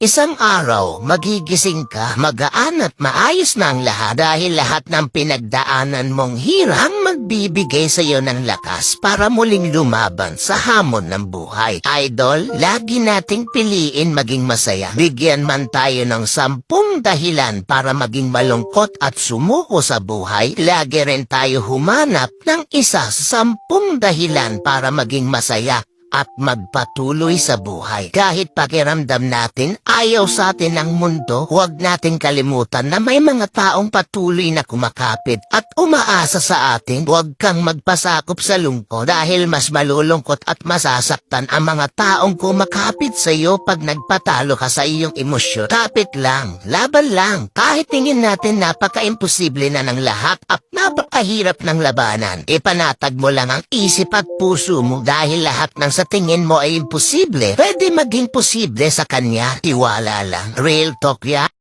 Isang araw, magigising ka, magaan at maayos na ang lahat dahil lahat ng pinagdaanan mong hirang magbibigay sa iyo ng lakas para muling lumaban sa hamon ng buhay. Idol, lagi nating piliin maging masaya. Bigyan man tayo ng sampung dahilan para maging malungkot at sumuko sa buhay, lagi rin tayo humanap ng isa sa sampung dahilan para maging masaya at magpatuloy sa buhay. Kahit pakiramdam natin ayaw sa atin ng mundo, huwag nating kalimutan na may mga taong patuloy na kumakapit at umaasa sa atin. Huwag kang magpasakop sa lungkot dahil mas malulungkot at masasaktan ang mga taong kumakapit sa iyo pag nagpatalo ka sa iyong emosyon. Kapit lang, laban lang, kahit tingin natin napaka-imposible na ng lahat at napakahirap ng labanan. Ipanatag mo lang ang isip at puso mo dahil lahat ng sa tingin mo ay imposible, pwede maging posible sa kanya. Tiwala lang. Real talk yan.